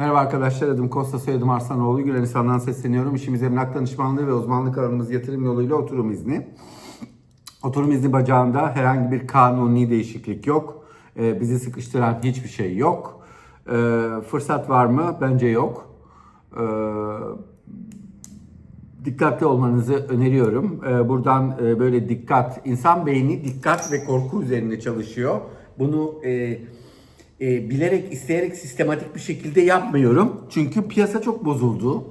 Merhaba arkadaşlar, adım Kosta soyadım Arslanoğlu. Yunanistan'dan sesleniyorum. İşimiz emlak danışmanlığı ve uzmanlık alanımız yatırım yoluyla oturum izni. Oturum izni bacağında herhangi bir kanuni değişiklik yok. Ee, bizi sıkıştıran hiçbir şey yok. Ee, fırsat var mı? Bence yok. Ee, dikkatli olmanızı öneriyorum. Ee, buradan e, böyle dikkat, insan beyni dikkat ve korku üzerine çalışıyor. Bunu e, e, bilerek, isteyerek, sistematik bir şekilde yapmıyorum. Çünkü piyasa çok bozuldu.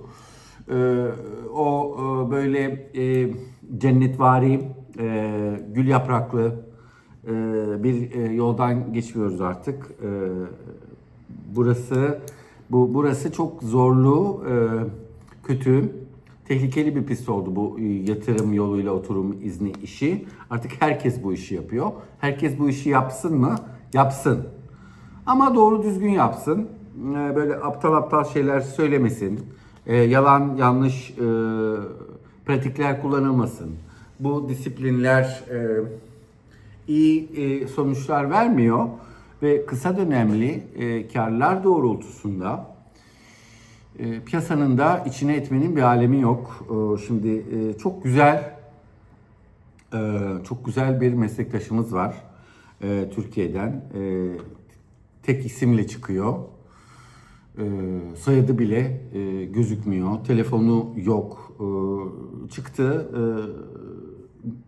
Ee, o e, böyle e, cennetvari, e, gül yapraklı e, bir e, yoldan geçmiyoruz artık. E, burası bu burası çok zorlu, e, kötü, tehlikeli bir pist oldu bu e, yatırım yoluyla oturum izni işi. Artık herkes bu işi yapıyor. Herkes bu işi yapsın mı? Yapsın. Ama doğru düzgün yapsın. E, Böyle aptal aptal şeyler söylemesin. E, Yalan yanlış e, pratikler kullanılmasın. Bu disiplinler e, iyi e, sonuçlar vermiyor ve kısa dönemli e, karlar doğrultusunda e, piyasanın da içine etmenin bir alemi yok. E, şimdi e, çok güzel e, çok güzel bir meslektaşımız var e, Türkiye'den. E, tek isimle çıkıyor. E, soyadı bile e, gözükmüyor. Telefonu yok. E, çıktı. E,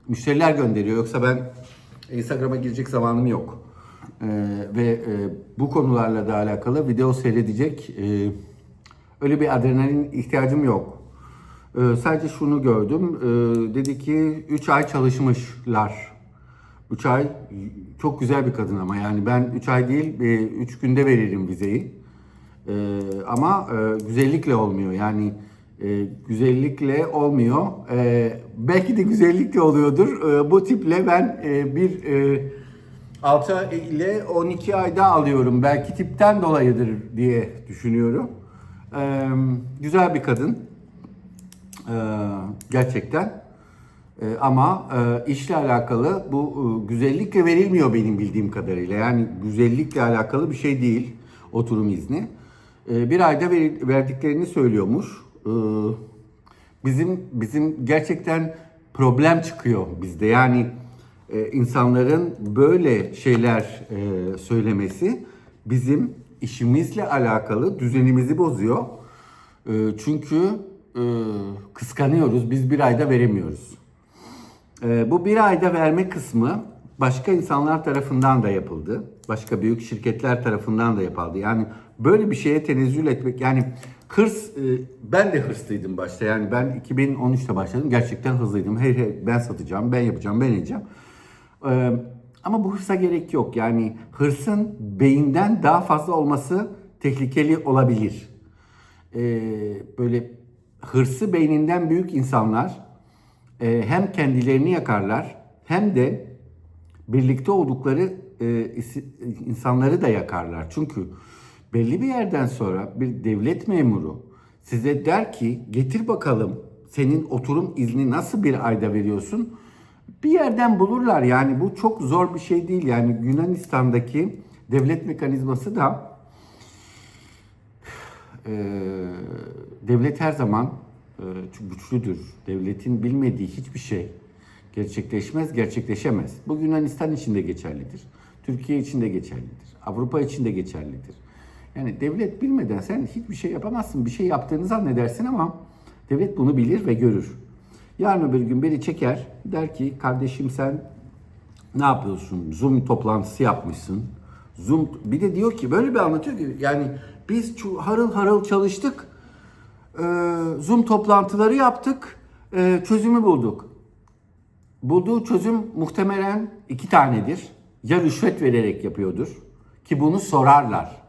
müşteriler gönderiyor. Yoksa ben Instagram'a girecek zamanım yok. E, ve e, bu konularla da alakalı video seyredecek e, öyle bir adrenalin ihtiyacım yok. E, sadece şunu gördüm. E, dedi ki 3 ay çalışmışlar. 3 ay çok güzel bir kadın ama yani ben 3 ay değil 3 günde veririm vizeyi. Ee, ama e, güzellikle olmuyor yani e, güzellikle olmuyor. Ee, belki de güzellikle oluyordur. Ee, bu tiple ben e, bir e, 6 ile 12 ayda alıyorum. Belki tipten dolayıdır diye düşünüyorum. Ee, güzel bir kadın. Ee, gerçekten. Ee, ama e, işle alakalı bu e, güzellikle verilmiyor benim bildiğim kadarıyla. Yani güzellikle alakalı bir şey değil oturum izni. Ee, bir ayda ver- verdiklerini söylüyormuş. Ee, bizim bizim gerçekten problem çıkıyor bizde. Yani e, insanların böyle şeyler söylemesi bizim işimizle alakalı düzenimizi bozuyor. Çünkü kıskanıyoruz. Biz bir ayda veremiyoruz. Ee, bu bir ayda verme kısmı başka insanlar tarafından da yapıldı. Başka büyük şirketler tarafından da yapıldı. Yani böyle bir şeye tenezzül etmek yani hırs e, ben de hırslıydım başta. Yani ben 2013'te başladım. Gerçekten hızlıydım. Hey hey ben satacağım, ben yapacağım, ben edeceğim. Ee, ama bu hırsa gerek yok. Yani hırsın beyinden daha fazla olması tehlikeli olabilir. Ee, böyle hırsı beyninden büyük insanlar e, hem kendilerini yakarlar hem de birlikte oldukları e, insanları da yakarlar. Çünkü belli bir yerden sonra bir devlet memuru size der ki getir bakalım senin oturum izni nasıl bir ayda veriyorsun? Bir yerden bulurlar yani bu çok zor bir şey değil. Yani Yunanistan'daki devlet mekanizması da e, devlet her zaman çok güçlüdür. Devletin bilmediği hiçbir şey gerçekleşmez, gerçekleşemez. Bu Yunanistan için de geçerlidir. Türkiye için de geçerlidir. Avrupa için de geçerlidir. Yani devlet bilmeden sen hiçbir şey yapamazsın. Bir şey yaptığını zannedersin ama devlet bunu bilir ve görür. Yarın öbür gün biri çeker, der ki kardeşim sen ne yapıyorsun? Zoom toplantısı yapmışsın. Zoom bir de diyor ki böyle bir anlatıyor ki yani biz harıl harıl çalıştık. Ee, Zoom toplantıları yaptık. ee, çözümü bulduk. Bulduğu çözüm muhtemelen iki tanedir. Ya rüşvet vererek yapıyordur ki bunu sorarlar.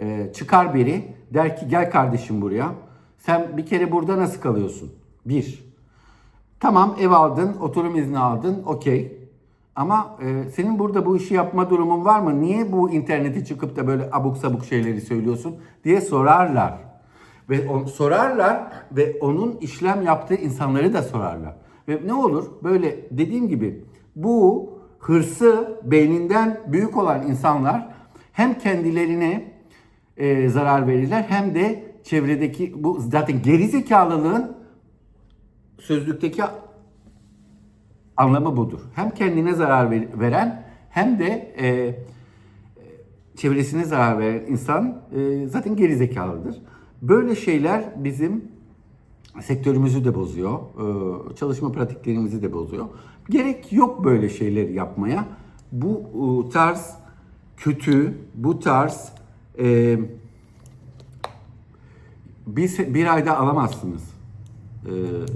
Ee, çıkar biri der ki gel kardeşim buraya. Sen bir kere burada nasıl kalıyorsun? Bir. Tamam ev aldın, oturum izni aldın, okey. Ama e, senin burada bu işi yapma durumun var mı? Niye bu internete çıkıp da böyle abuk sabuk şeyleri söylüyorsun diye sorarlar. Ve on, sorarlar ve onun işlem yaptığı insanları da sorarlar. Ve ne olur? Böyle dediğim gibi bu hırsı beyninden büyük olan insanlar hem kendilerine e, zarar verirler hem de çevredeki bu zaten geri zekalılığın sözlükteki anlamı budur. Hem kendine zarar ver- veren hem de e, çevresine zarar veren insan e, zaten geri zekalıdır. Böyle şeyler bizim sektörümüzü de bozuyor, e, çalışma pratiklerimizi de bozuyor. Gerek yok böyle şeyler yapmaya. Bu e, tarz kötü, bu tarz e, bir, bir ayda alamazsınız.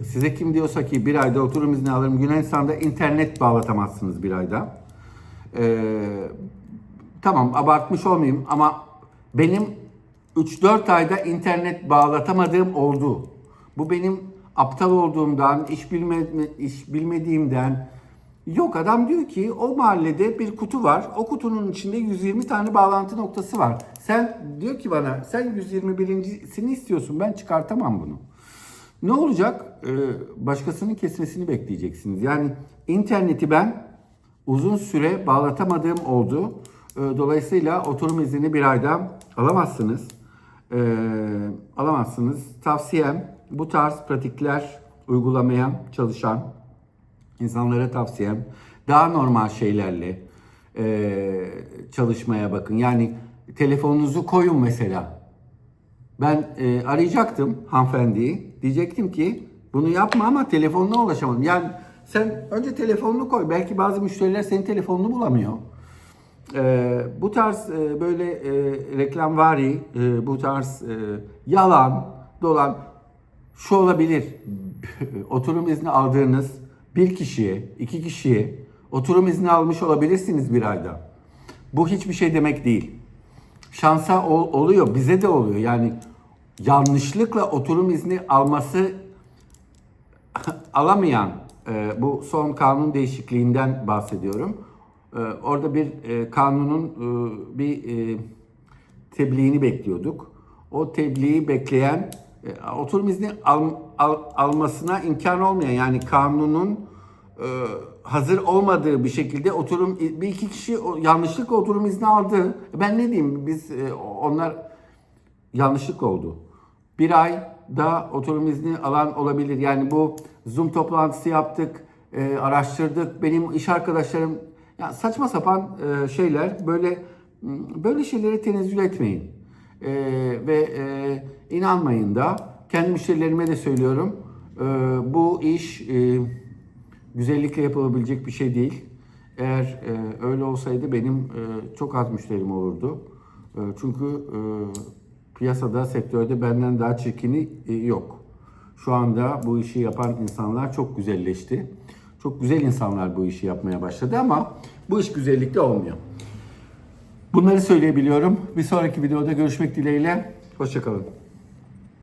Size kim diyorsa ki bir ayda oturum izni alırım Yunanistan'da internet bağlatamazsınız bir ayda. Tamam abartmış olmayayım ama benim 3-4 ayda internet bağlatamadığım oldu. Bu benim aptal olduğumdan, iş, bilme, iş bilmediğimden. Yok adam diyor ki o mahallede bir kutu var. O kutunun içinde 120 tane bağlantı noktası var. Sen diyor ki bana sen 121.sini istiyorsun ben çıkartamam bunu. Ne olacak? Ee, başkasının kesmesini bekleyeceksiniz. Yani interneti ben uzun süre bağlatamadığım oldu. Ee, dolayısıyla oturum iznini bir ayda alamazsınız. Ee, alamazsınız. Tavsiyem bu tarz pratikler uygulamaya çalışan insanlara tavsiyem daha normal şeylerle e, çalışmaya bakın. Yani telefonunuzu koyun mesela. Ben e, arayacaktım hanımefendiyi. Diyecektim ki bunu yapma ama telefonuna ulaşamadım. Yani sen önce telefonunu koy. Belki bazı müşteriler senin telefonunu bulamıyor. E, bu tarz e, böyle e, reklamvari, e, bu tarz e, yalan, dolan şu olabilir. oturum izni aldığınız bir kişiye, iki kişiye oturum izni almış olabilirsiniz bir ayda. Bu hiçbir şey demek değil şansa ol- oluyor, bize de oluyor. Yani yanlışlıkla oturum izni alması alamayan e, bu son kanun değişikliğinden bahsediyorum. E, orada bir e, kanunun e, bir e, tebliğini bekliyorduk. O tebliği bekleyen oturum izni al- al- almasına imkan olmayan yani kanunun hazır olmadığı bir şekilde oturum bir iki kişi yanlışlıkla oturum izni aldı. Ben ne diyeyim biz onlar yanlışlık oldu. Bir ay da oturum izni alan olabilir. Yani bu Zoom toplantısı yaptık, araştırdık. Benim iş arkadaşlarım ya saçma sapan e, şeyler böyle böyle şeylere tenezzül etmeyin. E, ve e, inanmayın da kendi müşterilerime de söylüyorum. E, bu iş e, güzellikle yapılabilecek bir şey değil. Eğer e, öyle olsaydı benim e, çok az müşterim olurdu. E, çünkü e, piyasada, sektörde benden daha çirkini e, yok. Şu anda bu işi yapan insanlar çok güzelleşti. Çok güzel insanlar bu işi yapmaya başladı ama bu iş güzellikle olmuyor. Bunları söyleyebiliyorum. Bir sonraki videoda görüşmek dileğiyle. Hoşçakalın.